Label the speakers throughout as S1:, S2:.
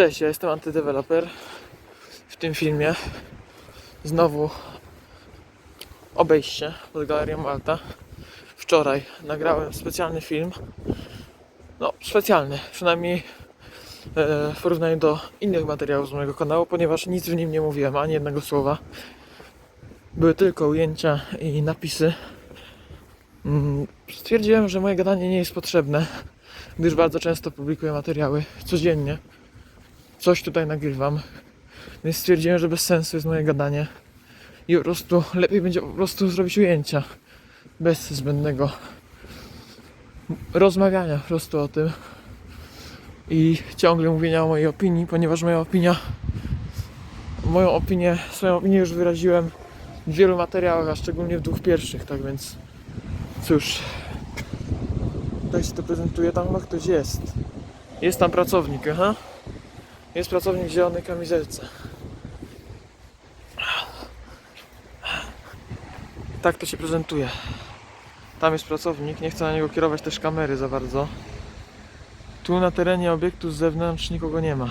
S1: Cześć, ja jestem antydeweloper. W tym filmie znowu obejście pod Galerią Malta. Wczoraj nagrałem specjalny film. No, specjalny, przynajmniej e, w porównaniu do innych materiałów z mojego kanału, ponieważ nic w nim nie mówiłem, ani jednego słowa. Były tylko ujęcia i napisy. Mm, Stwierdziłem, że moje gadanie nie jest potrzebne, gdyż bardzo często publikuję materiały codziennie coś tutaj nagrywam. Więc stwierdziłem, że bez sensu jest moje gadanie. I po prostu lepiej będzie po prostu zrobić ujęcia. Bez zbędnego rozmawiania po prostu o tym. I ciągle mówienia o mojej opinii, ponieważ moja opinia, moją opinię, swoją opinię już wyraziłem w wielu materiałach, a szczególnie w dwóch pierwszych, tak więc cóż. Tutaj się to prezentuje, tam chyba ktoś jest. Jest tam pracownik, aha. Jest pracownik w zielonej kamizelce. Tak to się prezentuje. Tam jest pracownik, nie chcę na niego kierować też kamery za bardzo. Tu na terenie obiektu z zewnątrz nikogo nie ma.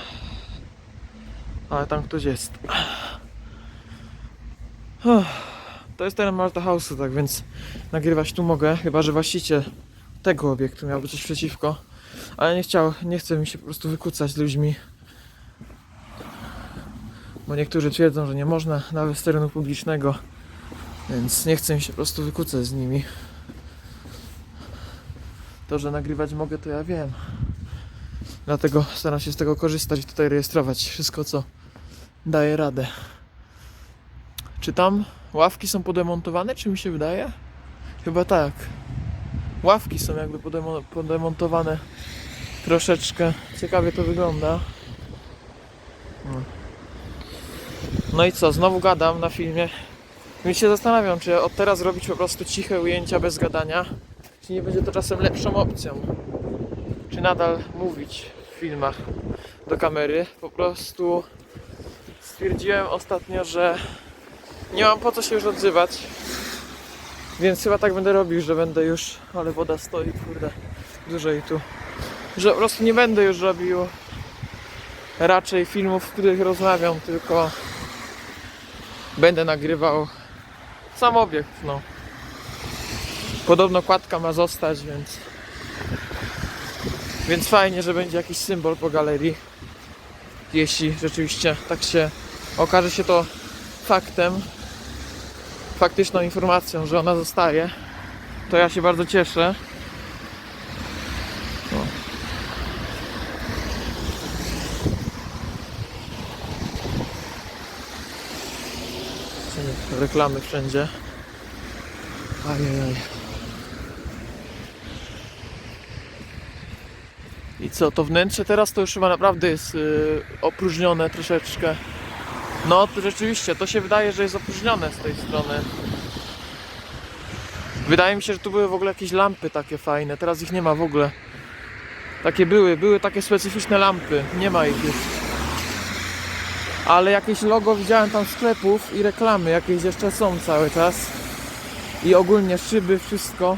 S1: Ale tam ktoś jest. To jest teren Malta House'u, tak więc nagrywać tu mogę, chyba że właściciel tego obiektu miałby coś przeciwko. Ale nie chciał, nie chce mi się po prostu wykucać z ludźmi bo niektórzy twierdzą, że nie można nawet z terenu publicznego, więc nie chcę się po prostu wykucać z nimi. To, że nagrywać mogę, to ja wiem. Dlatego staram się z tego korzystać i tutaj rejestrować wszystko, co daje radę. Czy tam ławki są podemontowane, czy mi się wydaje? Chyba tak. Ławki są jakby podemo- podemontowane troszeczkę. Ciekawie to wygląda. No. No i co, znowu gadam na filmie. Więc się zastanawiam, czy od teraz robić po prostu ciche ujęcia bez gadania, czy nie będzie to czasem lepszą opcją. Czy nadal mówić w filmach do kamery. Po prostu stwierdziłem ostatnio, że nie mam po co się już odzywać. Więc chyba tak będę robił, że będę już. Ale woda stoi, kurde, dużo i tu. Że po prostu nie będę już robił raczej filmów, w których rozmawiam, tylko będę nagrywał sam obiekt, no. Podobno kładka ma zostać, więc więc fajnie, że będzie jakiś symbol po galerii. Jeśli rzeczywiście tak się okaże się to faktem, faktyczną informacją, że ona zostaje, to ja się bardzo cieszę. No. Reklamy wszędzie. Ajajaj. I co, to wnętrze teraz to już chyba naprawdę jest yy, opróżnione troszeczkę. No, to rzeczywiście, to się wydaje, że jest opróżnione z tej strony. Wydaje mi się, że tu były w ogóle jakieś lampy takie fajne, teraz ich nie ma w ogóle. Takie były, były takie specyficzne lampy, nie ma ich już ale jakieś logo widziałem tam sklepów i reklamy jakieś jeszcze są cały czas. I ogólnie szyby, wszystko.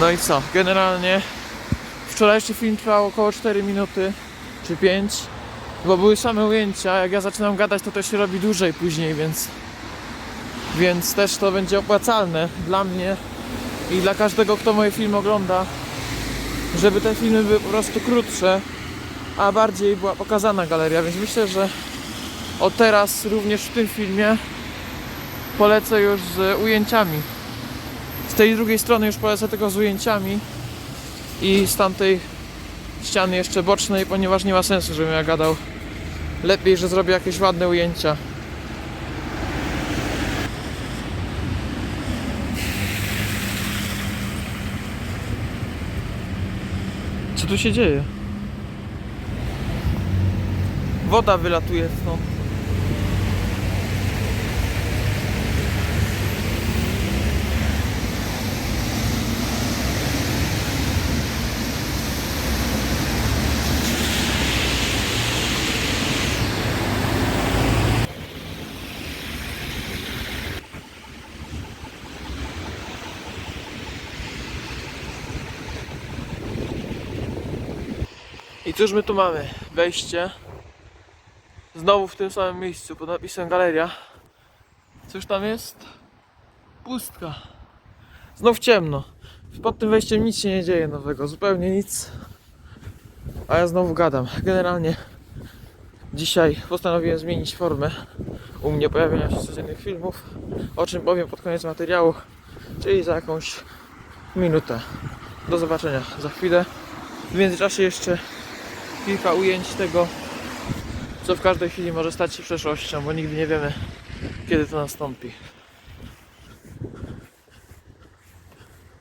S1: No i co? Generalnie wczorajszy film trwał około 4 minuty czy 5, bo były same ujęcia. Jak ja zaczynam gadać, to to się robi dłużej później, więc więc też to będzie opłacalne dla mnie i dla każdego, kto moje filmy ogląda, żeby te filmy były po prostu krótsze, a bardziej była pokazana galeria. Więc myślę, że od teraz również w tym filmie polecę już z ujęciami. Z tej drugiej strony już polecę tego z ujęciami i z tamtej ściany jeszcze bocznej, ponieważ nie ma sensu, żebym ja gadał. Lepiej, że zrobię jakieś ładne ujęcia. Co tu się dzieje? Woda wylatuje stąd. Cóż my tu mamy? Wejście. Znowu w tym samym miejscu pod napisem galeria. Cóż tam jest? Pustka. Znów ciemno. Pod tym wejściem nic się nie dzieje nowego, zupełnie nic. A ja znowu gadam. Generalnie dzisiaj postanowiłem zmienić formę u mnie pojawienia się codziennych filmów, o czym powiem pod koniec materiału, czyli za jakąś minutę. Do zobaczenia za chwilę. W międzyczasie jeszcze kilka ujęć tego, co w każdej chwili może stać się przeszłością, bo nigdy nie wiemy, kiedy to nastąpi.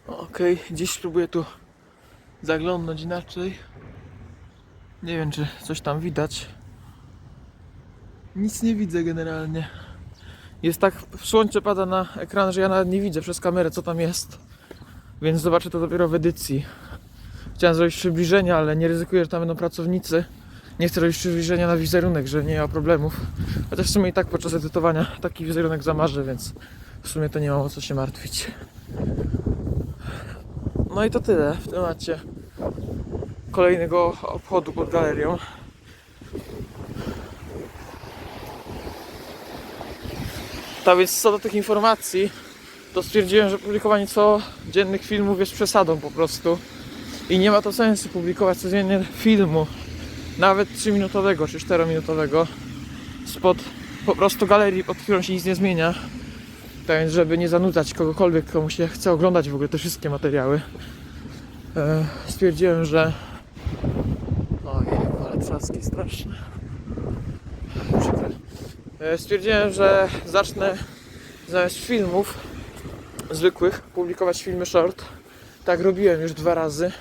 S1: Okej, dziś spróbuję tu zaglądnąć inaczej. Nie wiem, czy coś tam widać. Nic nie widzę generalnie. Jest tak, słońce pada na ekran, że ja nawet nie widzę przez kamerę, co tam jest. Więc zobaczę to dopiero w edycji. Chciałem zrobić przybliżenia, ale nie ryzykuję, że tam będą pracownicy. Nie chcę robić przybliżenia na wizerunek, że nie ma problemów. Chociaż w sumie i tak podczas edytowania taki wizerunek zamarzę, więc w sumie to nie mam o co się martwić. No i to tyle w temacie kolejnego obchodu pod galerią. Tak więc co do tych informacji, to stwierdziłem, że publikowanie codziennych filmów jest przesadą po prostu. I nie ma to sensu publikować codziennie filmu, nawet 3-minutowego czy 4-minutowego, spod po prostu galerii, pod którą się nic nie zmienia. Tak więc, żeby nie zanudzać kogokolwiek, komu się chce oglądać w ogóle te wszystkie materiały, e, stwierdziłem, że. Ojej, ale trzaski straszne. Przykre. Stwierdziłem, że zacznę zamiast filmów zwykłych publikować filmy short. Tak robiłem już dwa razy,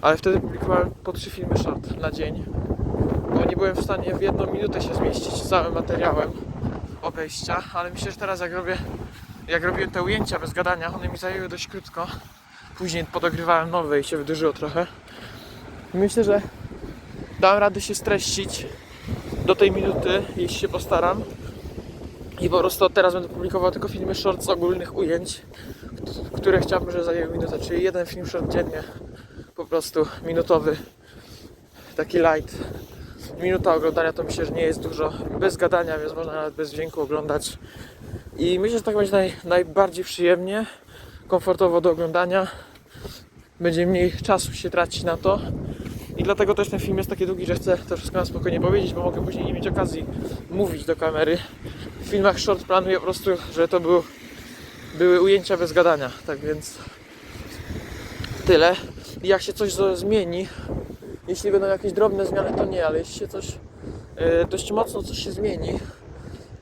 S1: ale wtedy publikowałem po trzy filmy short na dzień. Bo nie byłem w stanie w jedną minutę się zmieścić z całym materiałem obejścia, ale myślę, że teraz jak robię, jak robiłem te ujęcia bez gadania, one mi zajęły dość krótko. Później podogrywałem nowe i się wydłużyło trochę. Myślę, że dałem radę się streścić do tej minuty, jeśli się postaram. I po prostu teraz będę publikował tylko filmy short z ogólnych ujęć, które chciałbym, że zajęły minutę, czyli jeden film short dziennie, po prostu minutowy, taki light. Minuta oglądania to myślę, że nie jest dużo, bez gadania, więc można nawet bez dźwięku oglądać. I myślę, że tak będzie naj, najbardziej przyjemnie, komfortowo do oglądania. Będzie mniej czasu się tracić na to. I dlatego też ten film jest taki długi, że chcę to wszystko na spokojnie powiedzieć, bo mogę później nie mieć okazji mówić do kamery. W filmach short planuję po prostu, że to był, były ujęcia bez gadania, tak więc tyle. Jak się coś zmieni, jeśli będą jakieś drobne zmiany, to nie, ale jeśli się coś e, dość mocno coś się zmieni,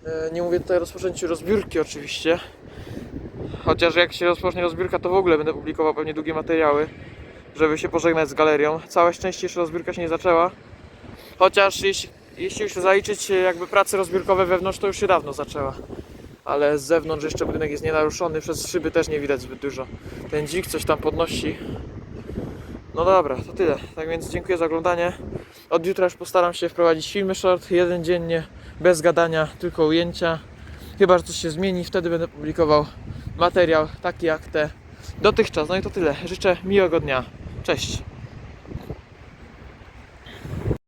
S1: e, nie mówię tutaj o rozpoczęciu rozbiórki oczywiście, chociaż jak się rozpocznie rozbiórka, to w ogóle będę publikował pewnie długie materiały, żeby się pożegnać z galerią. Całe szczęście jeszcze rozbiórka się nie zaczęła, chociaż jeśli, jeśli już zaliczyć jakby prace rozbiórkowe wewnątrz, to już się dawno zaczęła. Ale z zewnątrz jeszcze budynek jest nienaruszony, przez szyby też nie widać zbyt dużo. Ten dźwig coś tam podnosi. No dobra, to tyle. Tak więc dziękuję za oglądanie. Od jutra już postaram się wprowadzić filmy short, jeden dziennie, bez gadania, tylko ujęcia. Chyba, że coś się zmieni, wtedy będę publikował materiał taki jak te dotychczas. No i to tyle. Życzę miłego dnia. Cześć.